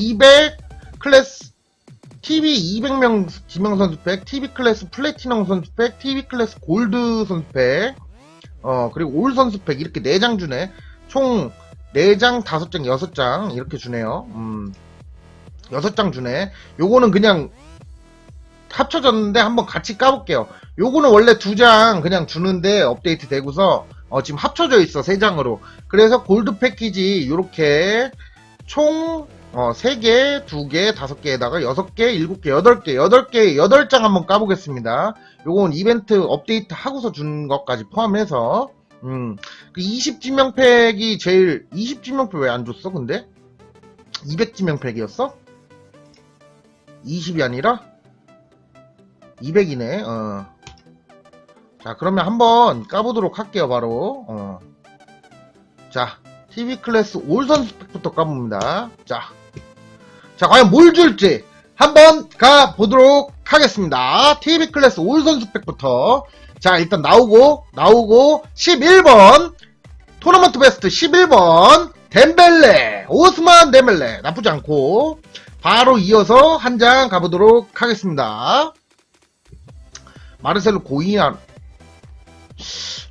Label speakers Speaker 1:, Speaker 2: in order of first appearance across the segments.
Speaker 1: 200 클래스 TV 200명 지명 선수팩, TV 클래스 플래티넘 선수팩, TV 클래스 골드 선수팩, 어, 그리고 올 선수팩 이렇게 4장 주네. 총 4장, 5장, 6장 이렇게 주네요. 음. 6장 주네. 요거는 그냥 합쳐졌는데 한번 같이 까볼게요. 요거는 원래 2장 그냥 주는데 업데이트 되고서 어, 지금 합쳐져 있어, 3장으로. 그래서 골드 패키지 요렇게 총 어, 3개, 2개, 5개에다가 6개, 7개, 8개, 8개, 8장 한번 까보겠습니다. 요건 이벤트 업데이트 하고서 준 것까지 포함해서, 음, 그 20지명팩이 제일, 20지명팩 왜 안 줬어, 근데? 200지명팩이었어? 20이 아니라? 200이네, 어. 자, 그러면 한번 까보도록 할게요, 바로. 어. 자, TV 클래스 올 선수팩부터 까봅니다. 자. 자, 과연 뭘 줄지 한번 가보도록 하겠습니다. TV 클래스 올 선수팩부터. 자, 일단 나오고, 나오고, 11번. 토너먼트 베스트 11번. 덴벨레. 오스만 덴벨레. 나쁘지 않고. 바로 이어서 한 장 가보도록 하겠습니다. 마르셀로 고이안.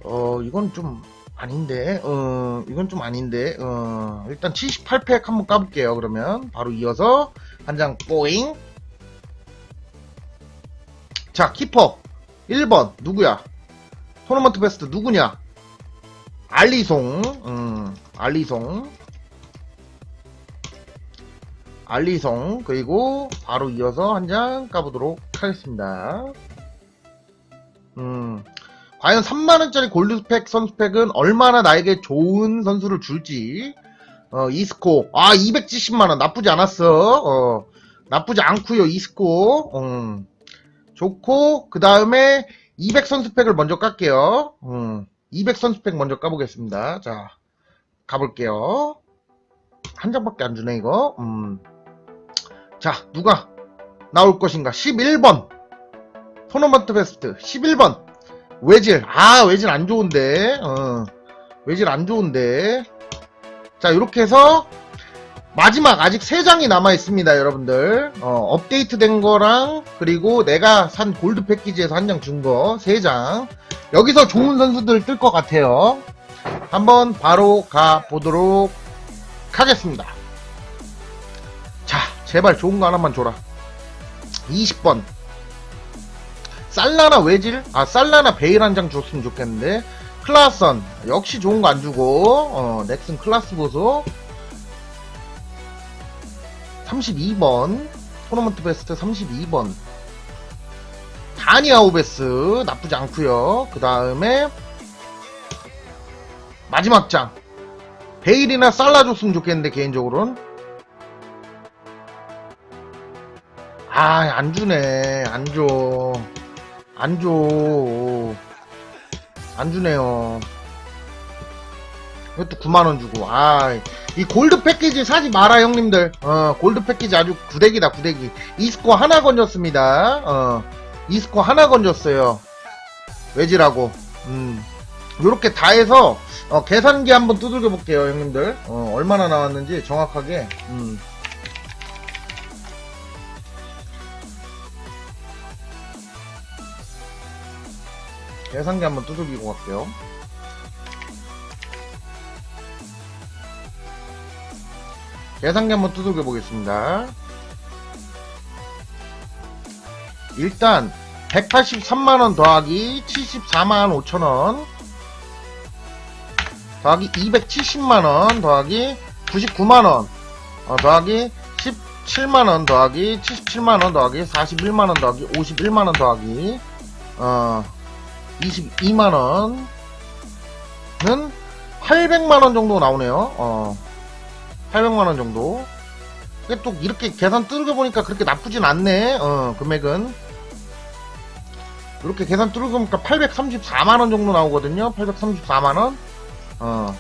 Speaker 1: 어, 이건 좀 아닌데, 어, 이건 좀 아닌데, 어, 일단 78팩 한번 까볼게요, 그러면. 바로 이어서, 한 장, 뽀잉. 자, 키퍼. 1번, 누구야? 토너먼트 베스트 누구냐? 알리송, 음, 알리송. 알리송, 그리고 바로 이어서 한 장 까보도록 하겠습니다. 음, 과연 3만원짜리 골드스펙 선수팩은 얼마나 나에게 좋은 선수를 줄지. 어, 이스코. 아, 270만원. 나쁘지 않았어. 어, 나쁘지 않고요 이스코. 음, 좋고, 그 다음에 200 선수팩을 먼저 깎게요. 음, 200 선수팩 먼저 까보겠습니다. 자, 가볼게요. 한 장밖에 안 주네, 이거. 음. 자, 누가 나올 것인가? 11번. 토너먼트 베스트. 11번. 외질. 아, 외질 안 좋은데. 어. 외질 안 좋은데. 자, 이렇게 해서 마지막 아직 3장이 남아 있습니다, 여러분들. 어, 업데이트 된 거랑 그리고 내가 산 골드 패키지에서 한 장 준 거 3장. 여기서 좋은 선수들 뜰 것 같아요. 한번 바로 가 보도록 하겠습니다. 자, 제발 좋은 거 하나만 줘라. 20번. 살라나 외질? 아, 살라나 베일 한 장 줬으면 좋겠는데. 클라선. 역시 좋은 거 안 주고, 어, 넥슨 클라스 보소. 32번. 토너먼트 베스트 32번. 다니아오베스. 나쁘지 않고요 그 다음에, 마지막 장. 베일이나 살라 줬으면 좋겠는데, 개인적으로는. 아, 안 주네. 안 줘. 안 줘. 안 주네요. 이것도 9만원 주고. 아, 이 골드 패키지 사지 마라, 형님들. 어, 골드 패키지 아주 구대기다, 구대기. 이스코 하나 건졌습니다. 어, 이스코 하나 건졌어요. 외지라고. 음. 요렇게 다 해서, 어, 계산기 한번 두들겨 볼게요, 형님들. 어, 얼마나 나왔는지 정확하게. 음. 계산기 한번 두들기고 갈게요. 계산기 한번 두들겨 보겠습니다. 일단 183만원 더하기 74만 5천원 더하기 270만원 더하기 99만원 어, 더하기 17만원 더하기 77만원 더하기 41만원 더하기 51만원 더하기 어 22만원은 800만원 정도 나오네요. 어, 800만원 정도. 근데 또 이렇게 계산 뚫겨 보니까 그렇게 나쁘진 않네. 어, 금액은. 이렇게 계산 뚫겨 보니까 834만원 정도 나오거든요. 834만원. 어,